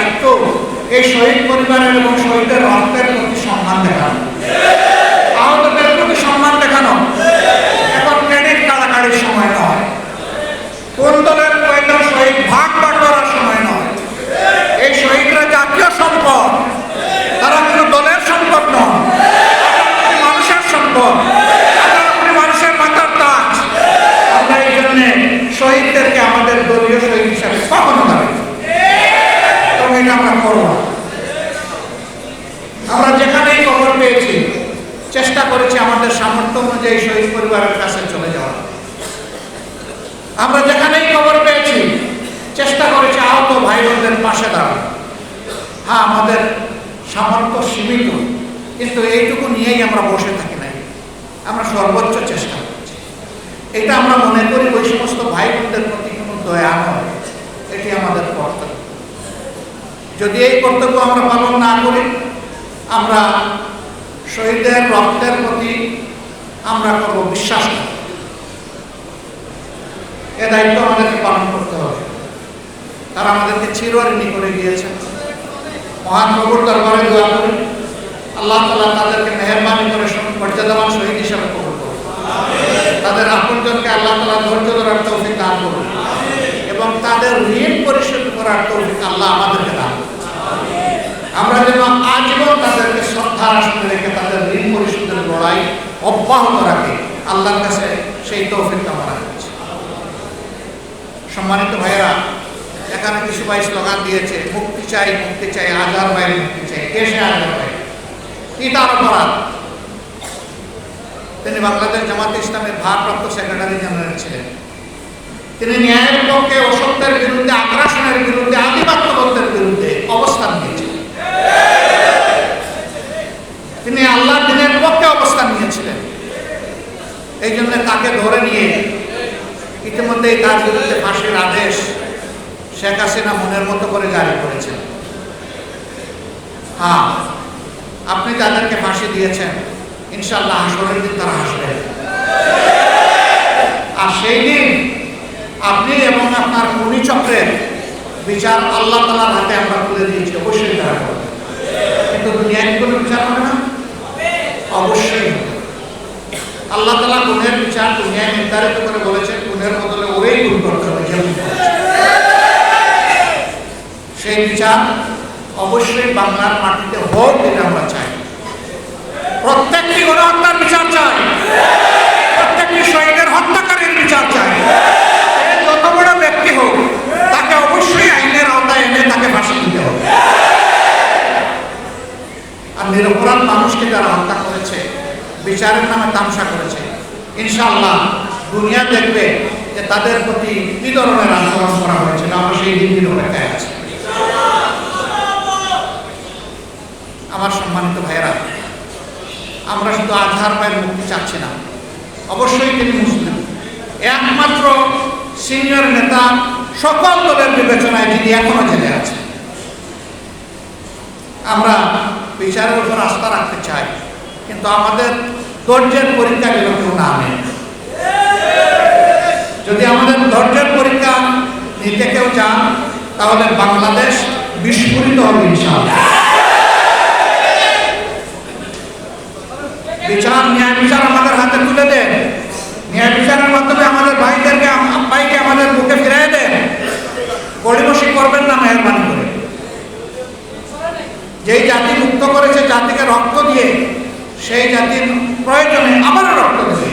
দায়িত্ব এই শহীদ পরিবারের এবং শহীদের রক্তের প্রতি সম্মান দেখানো। আহতদের প্রতি সম্মান দেখানো। এখন ক্রেডিট সময় নয়। কোন দলের কয়টা শহীদ ভাগ সময় নয়। এই শহীদরা জাতীয় সম্পদ। তারা কোনো দলের সম্পদ নয়। মানুষের সম্পদ। মানুষের মাথার আমরা এই জন্যে শহীদদেরকে আমাদের দলীয় শহীদ হিসাবে কখনো দাবি করি না। এবং এটা আমরা যেখানেই খবর পেয়েছি, চেষ্টা করেছি আমাদের সামর্থ্য অনুযায়ী শহীদ পরিবারের কাছে চলে যাওয়ার। আমরা যেখানেই খবর পেয়েছি, চেষ্টা করেছি আহত ভাই বোনদের পাশে দাঁড়ানো। হ্যাঁ আমাদের সামর্থ্য সীমিত, কিন্তু এইটুকু নিয়েই আমরা বসে থাকি নাই। আমরা সর্বোচ্চ চেষ্টা করছি। এটা আমরা মনে করি ওই সমস্ত ভাই বোনদের প্রতি কোনো দয়া নয়। এটি আমাদের কর্তব্য। যদি এই কর্তব্য আমরা পালন না করি, আমরা শহীদের রক্তের প্রতি আমরা করব বিশ্বাস এ দায়িত্ব আমাদেরকে পালন করতে হবে। তারা আমাদেরকে চিরঋণী করে গিয়েছেন। মহান প্রভুর দরবারে দোয়া করি। আল্লাহ তালা তাদেরকে মেহরবানি করে মর্যাদাবান শহীদ হিসাবে কবুল করুন। তাদের আপনজনকে আল্লাহ তালা ধৈর্য ধরার তৌফিক দান করুন। এবং তাদের ঋণ পরিশোধ করার তৌফিক আল্লাহ আমাদেরকে। আমরা যেন আজীবন তাদেরকে শ্রদ্ধার আসনে রেখে তাদের ঋণ পরিশোধের লড়াই অব্যাহত রাখে। আল্লাহর কাছে সেই তৌফিক আমরা সম্মানিত ভাইয়েরা, এখানে কিছু ভাই স্লোগান দিয়েছে, মুক্তি চাই মুক্তি চাই আজার ভাইয়ের মুক্তি চাই। কে সে আজার ভাই? কি তার অপরাধ? তিনি বাংলাদেশ জামাতে ইসলামের ভারপ্রাপ্ত সেক্রেটারি জেনারেল ছিলেন। তিনি ন্যায়ের পক্ষে অসত্যের বিরুদ্ধে, আগ্রাসনের বিরুদ্ধে আধিপত্যবদ্ধের বিরুদ্ধে অবস্থান নিয়েছিলেন তিনি আল্লাহ দিনের পক্ষে অবস্থান নিয়েছিলেন এই জন্য তাকে ধরে নিয়ে ইতিমধ্যেই তার বিরুদ্ধে ফাঁসির আদেশ শেখ হাসিনা মনের মতো করে জারি করেছেন। হ্যাঁ আপনি তাদেরকে ফাঁসি দিয়েছেন ইনশাল্লাহ হাসরের দিন তারা হাসবেন আর সেই দিন আপনি এবং আপনার চক্রের বিচার আল্লাহ তালার হাতে আমরা তুলে দিয়েছি, অবশ্যই তারা কিন্তু দুনিয়ায় কোনো বিচার হবে না? অবশ্যই। আল্লাহ তালা গুণের বিচার দুনিয়ায় নির্ধারিত করে বলেছেন, গুণের বদলে ওই গুণ করতে। সেই বিচার অবশ্যই বাংলার মাটিতে হোক এটা আমরা চাই। প্রত্যেকটি গণহত্যার বিচার চাই। প্রত্যেকটি শহীদের হত্যাকারীর বিচার চাই। যত বড় ব্যক্তি হোক, তাকে অবশ্যই আইনের আওতায় এনে তাকে ফাঁসি দিতে হবে। আর নিরপরাধ মানুষকে যারা হত্যা করেছে বিচারের নামে তামসা করেছে। ইনশাআল্লাহ দুনিয়া দেখবে যে তাদের প্রতি কি ধরনের আচরণ করা হয়েছিল আমরা সেই দিনটির অপেক্ষায় আছি। আমার সম্মানিত ভাইয়েরা, আমরা শুধু আজহার ভাইয়ের মুক্তি চাচ্ছি না, অবশ্যই তিনি মুসলিম। একমাত্র সিনিয়র নেতা সকল দলের বিবেচনায় যিনি এখনও জেলে আছে আমরা বিচারের উপর আস্থা রাখতে চাই, কিন্তু আমাদের ধৈর্যের পরীক্ষা যেন কেউ না নেয়। যদি আমাদের ধৈর্যের পরীক্ষা নিতে কেউ চান, তাহলে বাংলাদেশ বিস্ফোরিত হবে ইনশাআল্লাহ। বিচার, ন্যায় বিচার আমাদের হাতে তুলে দেন। ন্যায় বিচারের মাধ্যমে আমাদের ভাইদেরকে ভাইকে আমাদের বুকে ফিরাই দেন। গড়িমসি করবেন না মেহরবানি করে। যেই জাতি মুক্ত করেছে, জাতিকে রক্ত দিয়ে, সেই জাতির প্রয়োজনে আবারও রক্ত দেবে।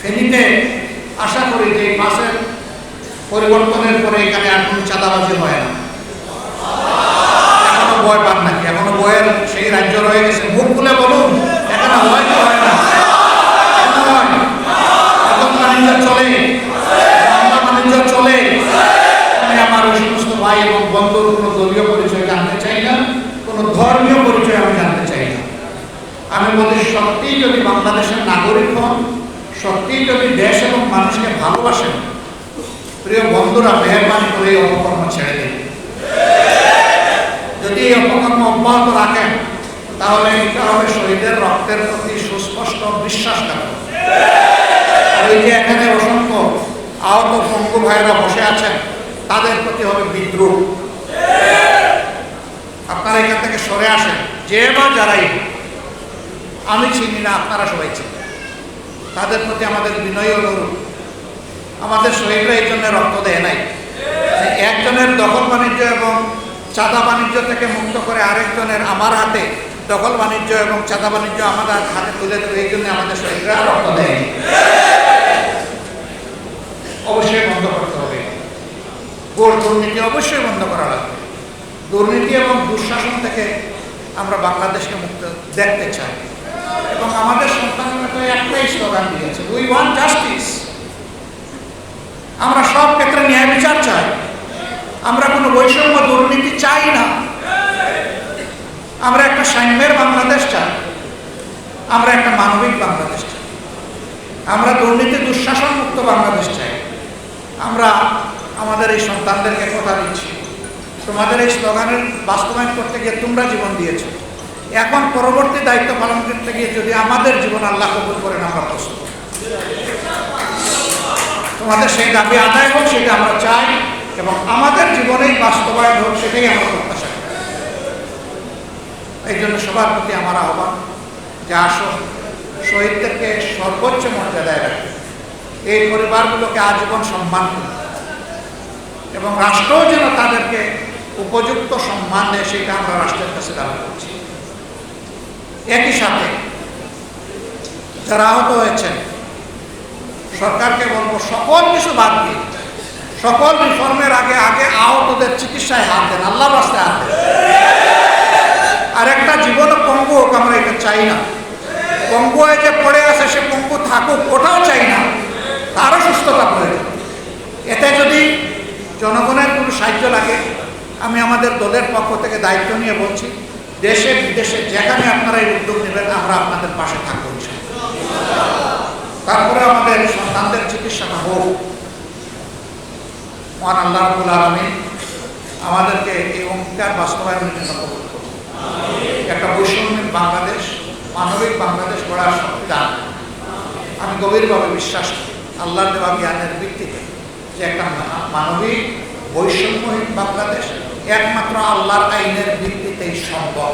ফেনীতে আশা করি যে পরিবর্তনের পরে এখানে আর কোনো চাঁদাবাজি হয় না। এখনও ভয় পান নাকি? এখনও বয়ের সেই রাজ্য রয়ে গেছে। মুখ খুলে বলুন, এখানে হয় কি হয় না। এখন বাণিজ্য চলে। বাংলা বাণিজ্য চলে। আমি আমার ওই সমস্ত ভাই এবং বন্ধুর কোনো দলীয় পরিচয় জানতে চাই না কোনো ধর্মীয় পরিচয় আমি জানতে চাই না। আমি বলি, সত্যিই যদি বাংলাদেশের নাগরিক হন সত্যি যদি দেশ এবং মানুষকে ভালোবাসেন, প্রিয় বন্ধুরা, মেহরবানি করে এই অপকর্ম ছেড়ে দিন। যদি এই অপকর্ম অব্যাহত রাখেন, তাহলে এটা হবে শহীদের রক্তের প্রতি সুস্পষ্ট বিশ্বাসঘাতক ওই যে এখানে অসংখ্য আহত পঙ্গু ভাইরা বসে আছেন, তাদের প্রতি হবে বিদ্রুপ। আপনারা এখান থেকে সরে আসেন। যে বা যারাই আমি চিনি না, আপনারা সবাই চিনি তাদের প্রতি আমাদের বিনয় অনুরোধ আমাদের শহীদরা এই জন্য রক্ত দেয় নাই। একজনের দখল বাণিজ্য এবং চাঁদা বাণিজ্য থেকে মুক্ত করে আরেকজনের আমার হাতে দখল বাণিজ্য এবং চাঁদা বাণিজ্য আমাদের হাতে তুলে দেবে, এই জন্য আমাদের শহীদরা রক্ত দেয় অবশ্যই বন্ধ করতে হবে। ভোট দুর্নীতি অবশ্যই বন্ধ করা লাগবে। দুর্নীতি এবং দুঃশাসন থেকে আমরা বাংলাদেশকে মুক্ত দেখতে চাই। এবং আমাদের সন্তানরা একটাই স্লোগান দিয়েছে উই ওয়ান্ট জাস্টিস আমরা সব ক্ষেত্রে ন্যায় বিচার চাই। আমরা কোনো বৈষম্য দুর্নীতি চাই না। আমরা একটা সাম্যের বাংলাদেশ চাই। আমরা একটা মানবিক বাংলাদেশ চাই। আমরা দুর্নীতি, দুঃশাসন মুক্ত বাংলাদেশ চাই। আমরা আমাদের এই সন্তানদেরকে কথা দিচ্ছি। তোমাদের এই স্লোগানের বাস্তবায়ন করতে গিয়ে তোমরা জীবন দিয়েছ। এখন পরবর্তী দায়িত্ব পালন করতে গিয়ে যদি আমাদের জীবন আল্লাহ কবুল করেন আমরা প্রস্তুত। তোমাদের সেই দাবি আদায় হোক, সেটা আমরা চাই এবং আমাদের জীবনেই বাস্তবায়ন হোক, সেটাই আমরা প্রত্যাশা। করি এই জন্য সবার প্রতি আমার আহ্বান যে আসো, শহীদদেরকে সর্বোচ্চ মর্যাদায় রাখবে এই পরিবারগুলোকে আজীবন সম্মান করবে এবং রাষ্ট্রও যেন তাদেরকে উপযুক্ত সম্মান দেয় সেটা আমরা রাষ্ট্রের কাছে দাবি করছি। একই সাথে যারা আহত হয়েছেন, সরকারকে বলব সকল কিছু বাদ দিয়ে, সকল রিফর্মের আগে আগে আহতদের চিকিৎসায় হাত দেন আল্লাহ রাস্তায় হাত দেন। আর একটা জীবন পঙ্গু হোক, আমরা এটা চাই না। পঙ্গু হয়ে যে পড়ে আছে, সে পঙ্গু থাকুক, ওটাও চাই না। তারও সুস্থতা প্রয়োজন এতে যদি জনগণের কোনো সাহায্য লাগে আমি আমাদের দলের পক্ষ থেকে দায়িত্ব নিয়ে বলছি, দেশে বিদেশে যেখানে আপনারা এই উদ্যোগ নেবেন, আমরা আপনাদের পাশে থাকব তারপরে আমাদের সন্তানদের চিকিৎসাটা হোক। মহান আল্লাহ রাবুল আলমী আমাদেরকে এই অঙ্গীকার বাস্তবায়নের জন্য কবুল। একটা বৈষম্যিক বাংলাদেশ, মানবিক বাংলাদেশ গড়ার দান আমি গভীরভাবে বিশ্বাস করি আল্লাহ দেওয়া জ্ঞানের ভিত্তিতে যে একটা মানবিক বৈষম্যহীন বাংলাদেশ একমাত্র আল্লাহর আইনের ভিত্তিতেই সম্ভব।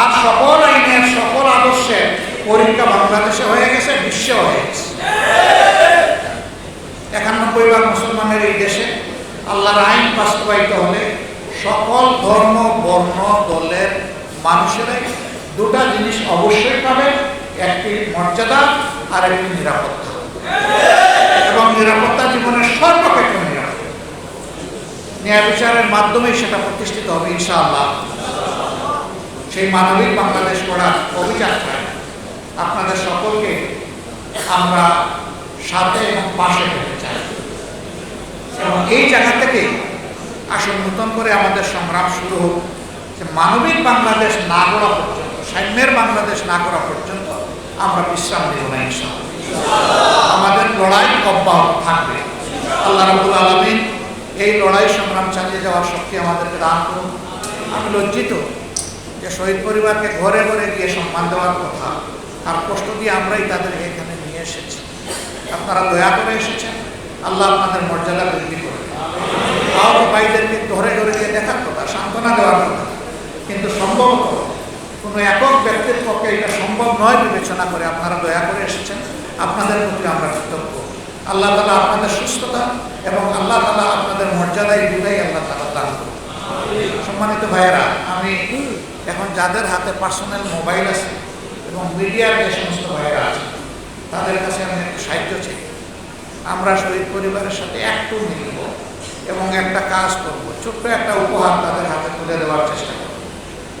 আর সকল আইনের সকল আদর্শের পরীক্ষা বাংলাদেশে হয়ে গেছে বিশ্বে হয়ে গেছে। একানব্বই ভাগ মুসলমানের এই দেশে আল্লাহর আইন বাস্তবায়িত হলে সকল ধর্ম, বর্ণ, দলের মানুষেরাই দুটা জিনিস অবশ্যই পাবে, একটি মর্যাদা আর একটি নিরাপত্তা। এবং নিরাপত্তা জীবনের নিরাপত্তা ন্যায় বিচারের মাধ্যমেই সেটা প্রতিষ্ঠিত হবে, ইনশাআল্লাহ। সেই মানবিক বাংলাদেশ গড়ার অভিযাত্রায় আপনাদের সকলকে আমরা সাথে এবং পাশে পেতে চাই। এবং এই জায়গা থেকে আসলে নতুন করে আমাদের সংগ্রাম শুরু হোক। যে মানবিক বাংলাদেশ না করা পর্যন্ত সাম্যের বাংলাদেশ না করা পর্যন্ত আমরা বিশ্রাম দেব না, ইনশাআল্লাহ। আমাদের লড়াই অব্যাহত থাকবে। আল্লাহ রাবুল আলমিন এই লড়াই সংগ্রাম চালিয়ে যাওয়ার শক্তি আমাদেরকে দান করুন। আমি লজ্জিত যে শহীদ পরিবারকে ঘরে ঘরে গিয়ে সম্মান দেওয়ার কথা আর কষ্ট দিয়ে আমরাই তাদেরকে এখানে নিয়ে এসেছি। আপনারা দয়া করে এসেছেন। আল্লাহ আপনাদের মর্যাদা বৃদ্ধি করে আহত ভাইদেরকে ঘরে ঘরে গিয়ে দেখার কথা, সান্ত্বনা দেওয়ার কথা। কিন্তু সম্ভবত কোনো একক ব্যক্তির পক্ষে এটা সম্ভব নয় বিবেচনা করে আপনারা দয়া করে এসেছেন। আপনাদের প্রতি আমরা কৃতজ্ঞ। আল্লাহ তালা আপনাদের সুস্থতা এবং আল্লাহ তালা আপনাদের মর্যাদায় দুটাই আল্লাহ তালা দান করুন। সম্মানিত ভাইয়েরা, আমি এখন যাদের হাতে পার্সোনাল মোবাইল আছে এবং মিডিয়ার যে সমস্ত ভাইয়েরা আছে, তাদের কাছে আমি একটু সাহায্য চাই। আমরা শহীদ পরিবারের সাথে একটু মিলব এবং একটা কাজ করব, ছোট্ট একটা উপহার তাদের হাতে তুলে দেওয়ার চেষ্টা করব।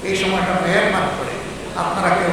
এই সময়টা মেহরবান করে আপনারা কেউ